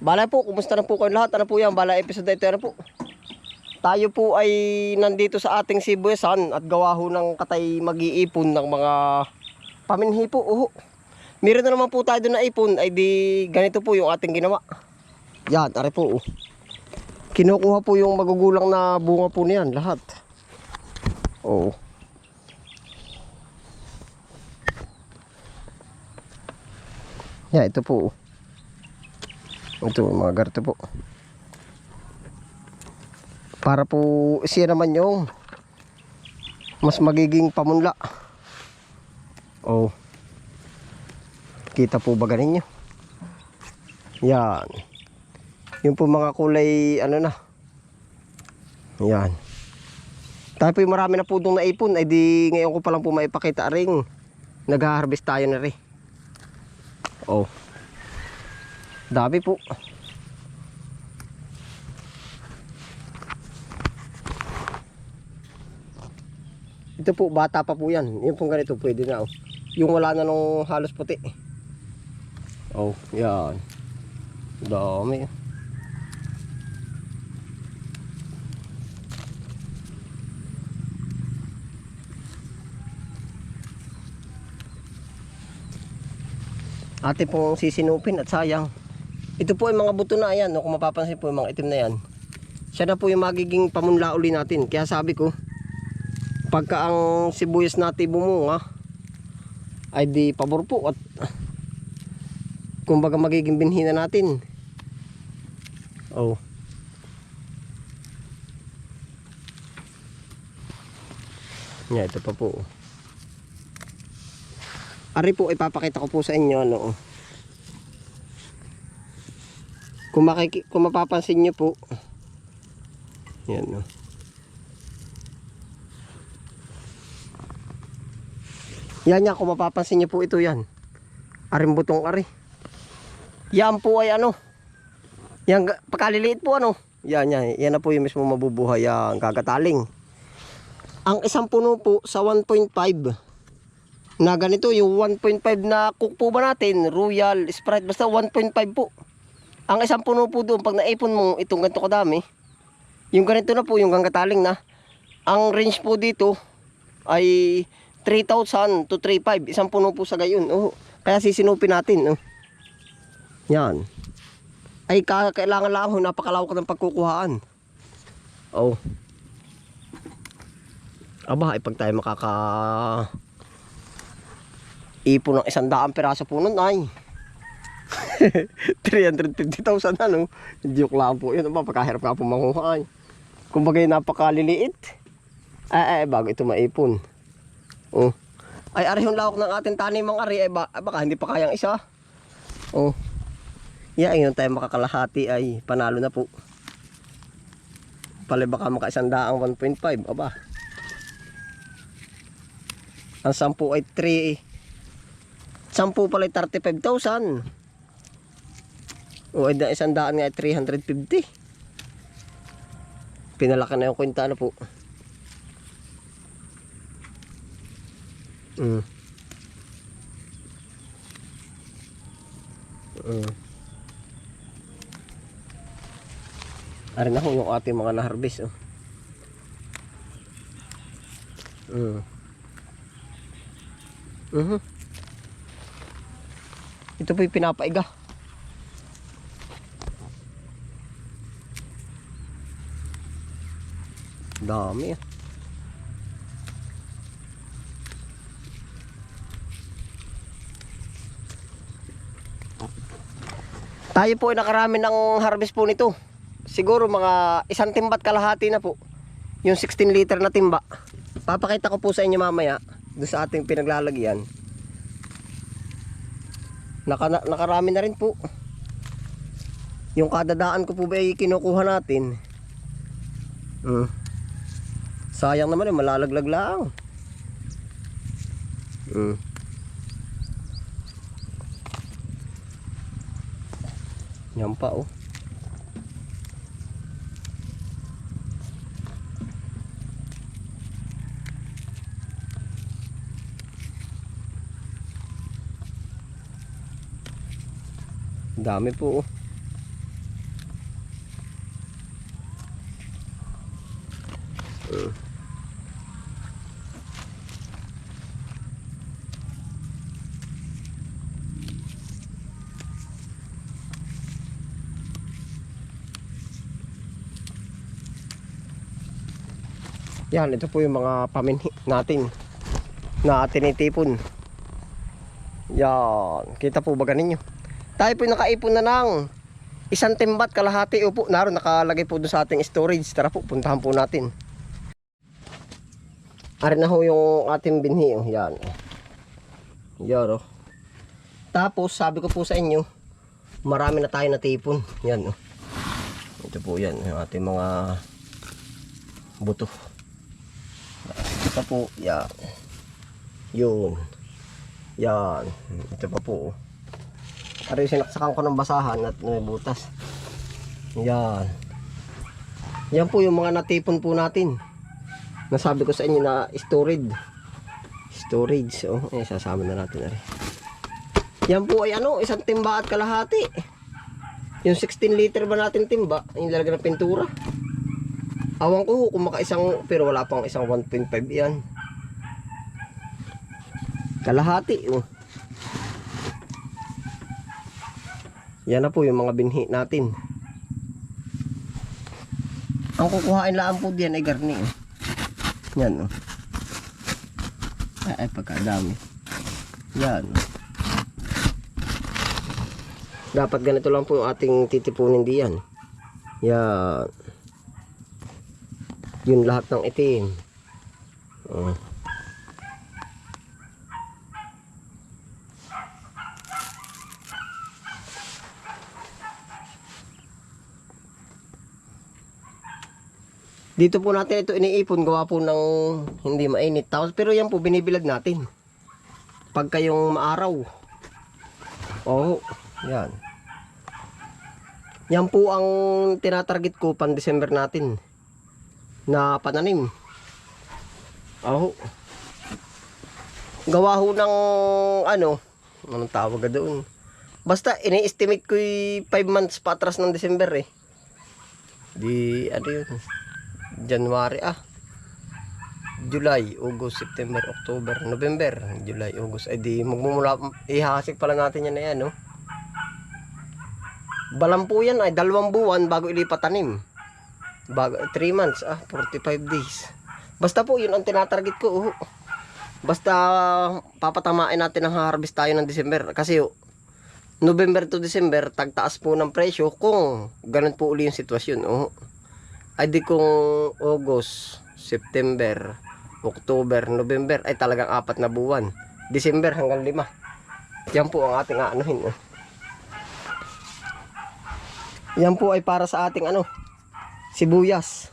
Balay po, kumusta na po kayo lahat? Ano po yan? Balay episode ito ano po? Tayo po ay nandito sa ating Sibuyasan at gawa ho ng katay mag-iipon ng mga paminhi po. Uho. Meron na naman po tayo doon na ipon ay di ganito po yung ating ginawa. Yan, are po. oh. Kinukuha po yung magugulang na bunga po niyan lahat. Oo. Yeah, ito po. Ito, mga garto po. Para po siya naman yung mas magiging pamunla. Oh. Kita po ba ganin nyo? Yan. Yung po mga kulay, ano na. Yan. Tayo po yung marami na po doon naipon. Ay di ngayon ko pa lang po maipakita ring. Nag-harvest tayo na rin. Oh. Dami po. Ito po, bata pa po yan. Yung pong ganito, pwede na. Oh. Yung wala na nung halos puti. Oh, yan. Dami. Ate pong sisinupin at sayang. Ito po ay mga buto na yan. No? Kung mapapansin po yung mga itim na yan. Siya na po yung magiging pamunla uli natin. Kaya sabi ko, pagka ang sibuyas natin bumunga, ay di pabor po at kumbaga magiging binhi na natin. Oh. Yeah, ito pa po. Ari po, ipapakita ko po sa inyo ano. oh. Kung, makiki kung mapapansin nyo po, yan oh. Yan yan, kung mapapansin nyo po ito yan. Aring butong ari. Yan po ay ano. Yan, pagkaliliit po ano. Yan, yan. Yan na po yung mismo mabubuhay ang gagataling. Ang isang puno po sa 1.5 na ganito, yung 1.5 na cook po ba natin, Royal, Sprite, basta 1.5 po. Ang isang puno po doon, pag naipon mo itong ganito kadami, yung ganito na po, yung gangataling na, ang range po dito ay 3,000 to 3,500. Isang puno po sa gayon. Oh, kaya sisinupin natin. Oh. Yan. Ay ka- kailangan lang ho, napakalawak ng pagkukuhaan. Oh. Aba, ay pag tayo makaka ipon ng isang daang piraso po nun ay 350,000 ano? Joke lang po yun aba pagkahirap ka po manguha ay kumbaga napakaliliit ay ay bago ito maipon. Oh. Ay ari yung lawak ng ating tanimang ari. Ay ba, baka hindi pa kayang isa. Oh. Yeah yun tayo makakalahati. Ay panalo na po. Pala baka maka isang daang 1.5 aba. Ang 10 ay 3 10 pala ay 35,000 o ay da- isang daan nga ay 350 pinalaki na yung kwenta na po mm. Mm. Arin na ho yung ating mga na-harvest oh. Mm. Mhm. Ito po yung pinapaiga. Dami. Tayo po ay nakarami ng harvest po nito. Siguro mga isang timbat kalahati na po. Yung 16 liter na timba. Papakita ko po sa inyo mamaya doon sa ating pinaglalagyan. Naka, nakarami na rin po. Yung kadadaan ko po ba ay kinukuha natin. Hmm. Sayang naman eh, malalaglag lang. Hmm. Yan pa oh. Dami po oh. Mm. Yan, ito po yung mga paminhi natin na tinitipon. Yan, kita po ba ninyo? Tayo po nakaipon na ng isang timbat kalahati upo. Naroon nakalagay po doon sa ating storage. Tara po, puntahan po natin. Ari na ho yung ating binhi. Oh. Yan. Yan oh. Tapos sabi ko po sa inyo, marami na tayo natipon. Yan oh. Ito po yan, yung ating mga buto. Ito po, yan. Yun. Yan. Ito pa po. Ari sinaksakan ko ng basahan at may butas. Yan. Yan po yung mga natipon po natin. Nasabi ko sa inyo na storage. Storage. Oh, eh, sasama na natin. Ari. Yan po ay ano, isang timba at kalahati. Yung 16 liter ba natin timba, yung lalagyan ng pintura. Awang ko kung makaisang, pero wala pang isang 1.5 yan. Kalahati, oh. Yan na po yung mga binhi natin. Ang kukuhain lang po diyan ay garni. Oh. Yan, oh. Ay, ay pagkadami. Yan. Dapat ganito lang po yung ating titipunin diyan. Yan. Yun lahat ng itim. Oh. Dito po natin ito iniipon gawa po ng hindi mainit. Tapos pero yan po binibilad natin. Pagka yung maaraw. Oo, yan. Yan po ang tinatarget ko pan December natin na pananim. Oo. Gawa ho ng ano, anong tawag doon? Basta ini-estimate ko 5 months pa atras ng December eh. Di ano yun? January ah. July, August, September, October, November, July, August. Ay di magmumula ihahasik pala natin yan na yan, no? Balam po yan ay dalawang buwan bago ilipat tanim. Bago 3 months ah, 45 days. Basta po yun ang tinatarget ko. Oh. Basta papatamain natin ang harvest tayo ng December kasi oh, November to December tagtaas po ng presyo kung ganun po uli yung sitwasyon. Oh ay di kung August, September, October, November ay talagang apat na buwan. December hanggang lima. Yan po ang ating aanuhin. oh. Yan po ay para sa ating ano, sibuyas.